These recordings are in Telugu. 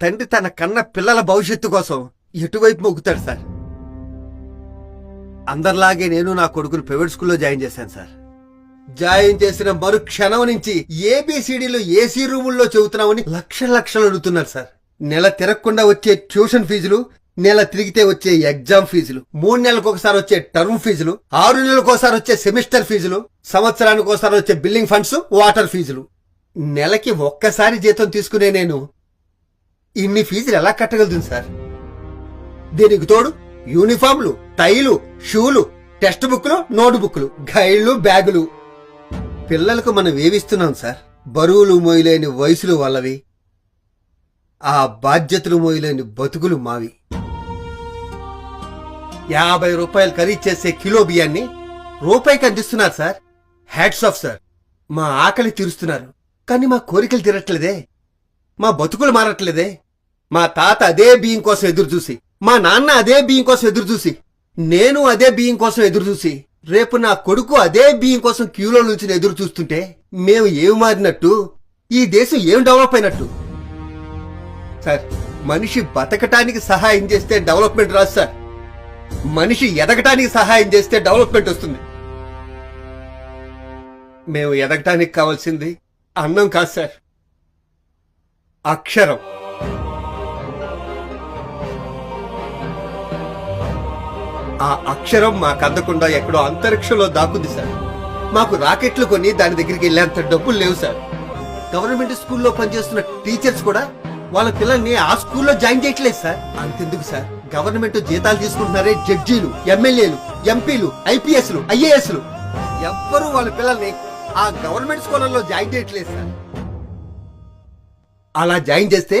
తండ్రి తన కన్న పిల్లల భవిష్యత్తు కోసం ఎటువైపు మొగ్గుతాడు సార్? అందరిలాగే నేను నా కొడుకుని ప్రైవేట్ స్కూల్లో జాయిన్ చేశాను సార్. జాయిన్ చేసిన మరు క్షణం నుంచి ఏబిసిడీలు ఏసీ రూముల్లో చెబుతున్నామని లక్షల లక్షలు అడుగుతున్నారు సార్. నెల తిరగకుండా వచ్చే ట్యూషన్ ఫీజులు నెల తిరిగితే వచ్చే ఎగ్జామ్ ఫీజులు మూడు నెలలకు ఒకసారి వచ్చే టర్మ్ ఫీజులు ఆరు నెలలకు ఒకసారి వచ్చే సెమిస్టర్ ఫీజులు సంవత్సరానికి ఒకసారి వచ్చే బిల్లింగ్ ఫండ్స్ వాటర్ ఫీజులు. నెలకి ఒక్కసారి జీతం తీసుకునే నేను ఇన్ని ఫీజులు ఎలా కట్టగలుగుతుంది సార్? దీనికి తోడు యూనిఫామ్లు టైలు షూలు టెక్స్ట్ బుక్లు నోట్ బుక్లు గైడ్లు బ్యాగులు. పిల్లలకు మనం వేవిస్తున్నాం సార్? బరువులు మోయలేని వయసులు వాళ్ళవి. ఆ బాధ్యతలు మోయలేని బతుకులు మావి. యాభై రూపాయలు ఖరీదు చేసే కిలో బియ్యాన్ని రూపాయికి అందిస్తున్నారు సార్. హ్యాట్స్ ఆఫ్ సార్ మా ఆకలి తీరుస్తున్నారు. కానీ మా కోరికలు తీరట్లేదే. మా బతుకులు మారట్లేదే. మా తాత అదే బియ్యం కోసం ఎదురు చూసి మా నాన్న అదే బియ్యం కోసం ఎదురు చూసి నేను అదే బియ్యం కోసం ఎదురు చూసి రేపు నా కొడుకు అదే బియ్యం కోసం క్యూలో నుంచి ఎదురు చూస్తుంటే మేము ఏమి మారినట్టు? ఈ దేశం ఏం డెవలప్ అయినట్టు? సార్ మనిషి బతకటానికి సహాయం చేస్తే డెవలప్మెంట్ రాదు సార్. మనిషి ఎదగటానికి సహాయం చేస్తే డెవలప్మెంట్ వస్తుంది. మేము ఎదగటానికి కావాల్సింది అన్నం కాదు సార్. అక్షరం. ఆ అక్షరం మాకు అందకుండా ఎక్కడో అంతరిక్షంలో దాక్కుంది సార్. మాకు రాకెట్లు కొని దాని దగ్గరికి వెళ్ళేంత డబ్బులు లేవు సార్. గవర్నమెంట్ స్కూల్లో పనిచేస్తున్న టీచర్స్ కూడా వాళ్ళ పిల్లల్ని ఆ స్కూల్లో జాయిన్ చేయట్లేదు సార్. అంతెందుకు సార్. గవర్నమెంట్ జీతాలు తీసుకుంటున్నారే జడ్జీలు ఎమ్మెల్యేలు ఎంపీలు ఐపీఎస్లు ఐఏఎస్లు. ఎవ్వరూ వాళ్ళ పిల్లల్ని ఆ గవర్నమెంట్ స్కూళ్ళల్లో జాయిన్ చేయట్లేదు సార్. అలా జాయిన్ చేస్తే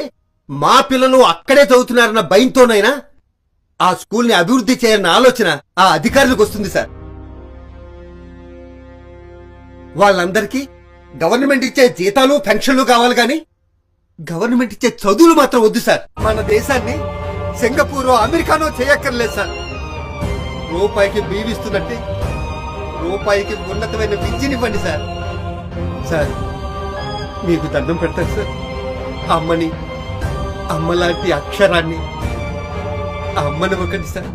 మా పిల్లలు అక్కడే చదువుతున్నారన్న భయంతోనైనా ఆ స్కూల్ని అభివృద్ధి చేయాలన్న ఆలోచన ఆ అధికారులకు వస్తుంది సార్. వాళ్ళందరికీ గవర్నమెంట్ ఇచ్చే జీతాలు పెన్షన్లు కావాలి కానీ గవర్నమెంట్ ఇచ్చే చదువులు మాత్రం వద్దు సార్. మన దేశాన్ని సింగపూర్ అమెరికానో చేయక్కర్లేదు సార్. రూపాయికి బీవిస్తున్నట్టు రూపాయికి ఉన్నతమైన విద్యనివ్వండి సార్. సార్ మీకు దండం పెడతారు సార్. అమ్మని అమ్మలాంటి అక్షరాన్ని అమ్మని ఒకటి సార్.